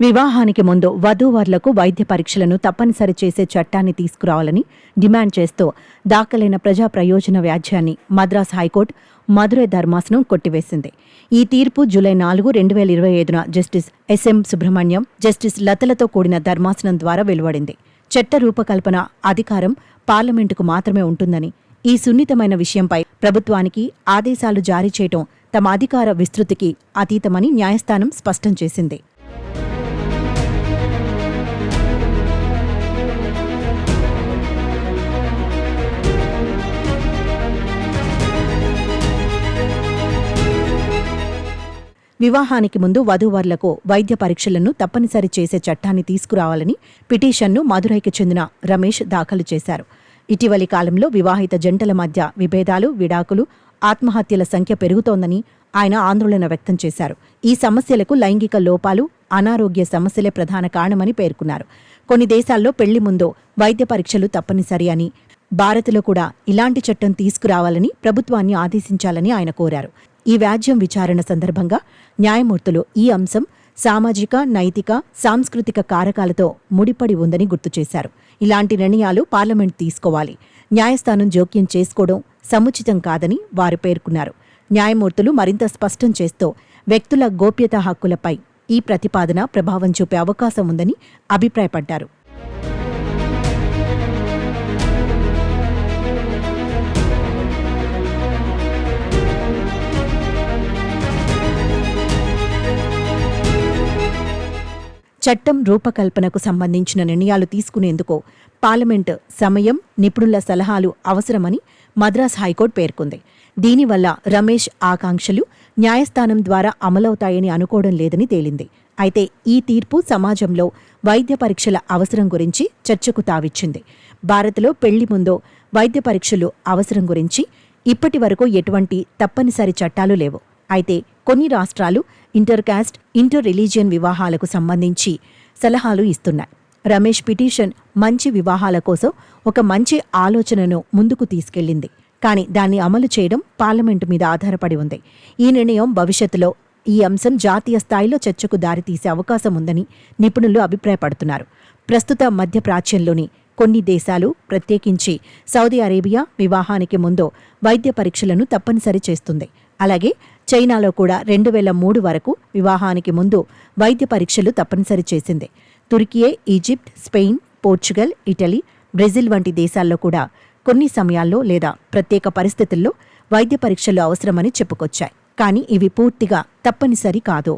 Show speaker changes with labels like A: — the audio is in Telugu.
A: వివాహానికి ముందు వధూవరులకు వైద్య పరీక్షలను తప్పనిసరి చేసే చట్టాన్ని తీసుకురావాలని డిమాండ్ చేస్తూ దాఖలైన ప్రజా ప్రయోజన వ్యాజ్యాన్ని మద్రాస్ హైకోర్టు మధురై ధర్మాసనం కొట్టివేసింది. ఈ తీర్పు జూలై నాలుగు రెండు వేల ఇరవై ఐదున justice S M Subrahmanyam justice లతలతో కూడిన ధర్మాసనం ద్వారా వెలువడింది. చట్ట రూపకల్పన అధికారం పార్లమెంటుకు మాత్రమే ఉంటుందని ఈ సున్నితమైన విషయంపై ప్రభుత్వానికి ఆదేశాలు జారీ చేయటం తమ అధికార విస్తృతికి అతీతమని న్యాయస్థానం స్పష్టం చేసింది. వివాహానికి ముందు వధూవరులకు వైద్య పరీక్షలను తప్పనిసరి చేసే చట్టాన్ని తీసుకురావాలని పిటిషన్ను మదురైకి చెందిన రమేష్ దాఖలు చేశారు. ఇటీవలి కాలంలో వివాహిత జంటల మధ్య విభేదాలు విడాకులు ఆత్మహత్యల సంఖ్య పెరుగుతోందని ఆయన ఆందోళన వ్యక్తం చేశారు. ఈ సమస్యలకు లైంగిక లోపాలు అనారోగ్య సమస్యలే ప్రధాన కారణమని పేర్కొన్నారు. కొన్ని దేశాల్లో పెళ్ళి ముందు వైద్య పరీక్షలు తప్పనిసరి అని భారత్లో కూడా ఇలాంటి చట్టం తీసుకురావాలని ప్రభుత్వాన్ని ఆదేశించాలని ఆయన కోరారు. ఈ వ్యాజ్యం విచారణ సందర్భంగా న్యాయమూర్తులు ఈ అంశం సామాజిక నైతిక సాంస్కృతిక కారకాలతో ముడిపడి ఉందని గుర్తు చేశారు. ఇలాంటి నిర్ణయాలు పార్లమెంట్ తీసుకోవాలి. న్యాయస్థానం జోక్యం చేసుకోవడం సముచితం కాదని వారు పేర్కొన్నారు. న్యాయమూర్తులు మరింత స్పష్టం చేస్తూ వ్యక్తుల గోప్యత హక్కులపై ఈ ప్రతిపాదన ప్రభావం చూపే అవకాశం ఉందని అభిప్రాయపడ్డారు. చట్టం రూపకల్పనకు సంబంధించిన నిర్ణయాలు తీసుకునేందుకు పార్లమెంటు సమయం నిపుణుల సలహాలు అవసరమని మద్రాస్ హైకోర్టు పేర్కొంది. దీనివల్ల రమేష్ ఆకాంక్షలు న్యాయస్థానం ద్వారా అమలవుతాయని అనుకోవడం లేదని తేలింది. అయితే ఈ తీర్పు సమాజంలో వైద్య పరీక్షల అవసరం గురించి చర్చకు తావిచ్చింది. భారత్లో పెళ్ళి ముందు వైద్య పరీక్షలు అవసరం గురించి ఇప్పటి వరకు ఎటువంటి తప్పనిసరి చట్టాలు లేవు. అయితే కొన్ని రాష్ట్రాలు ఇంటర్ కాస్ట్ ఇంటర్ రిలీజియన్ వివాహాలకు సంబంధించి సలహాలు ఇస్తున్నాయి. రమేష్ పిటిషన్ మంచి వివాహాల కోసం ఒక మంచి ఆలోచనను ముందుకు తీసుకెళ్ళింది కానీ దాన్ని అమలు చేయడం పార్లమెంటు మీద ఆధారపడి ఉంది. ఈ నిర్ణయం భవిష్యత్తులో ఈ అంశం జాతీయ స్థాయిలో చర్చకు దారితీసే అవకాశం ఉందని నిపుణులు అభిప్రాయపడుతున్నారు. ప్రస్తుత మధ్యప్రాచ్యంలోని కొన్ని దేశాలు ప్రత్యేకించి సౌదీ అరేబియా వివాహానికి ముందు వైద్య పరీక్షలను తప్పనిసరి చేస్తుంది. అలాగే చైనాలో కూడా రెండు వేల మూడు వరకు వివాహానికి ముందు వైద్య పరీక్షలు తప్పనిసరి చేసింది. Turkiye Egypt Spain Portugal Italy Brazil వంటి దేశాల్లో కూడా కొన్ని సమయాల్లో లేదా ప్రత్యేక పరిస్థితుల్లో వైద్య పరీక్షలు అవసరమని చెప్పుకొచ్చాయి. కానీ ఇవి పూర్తిగా తప్పనిసరి కాదు.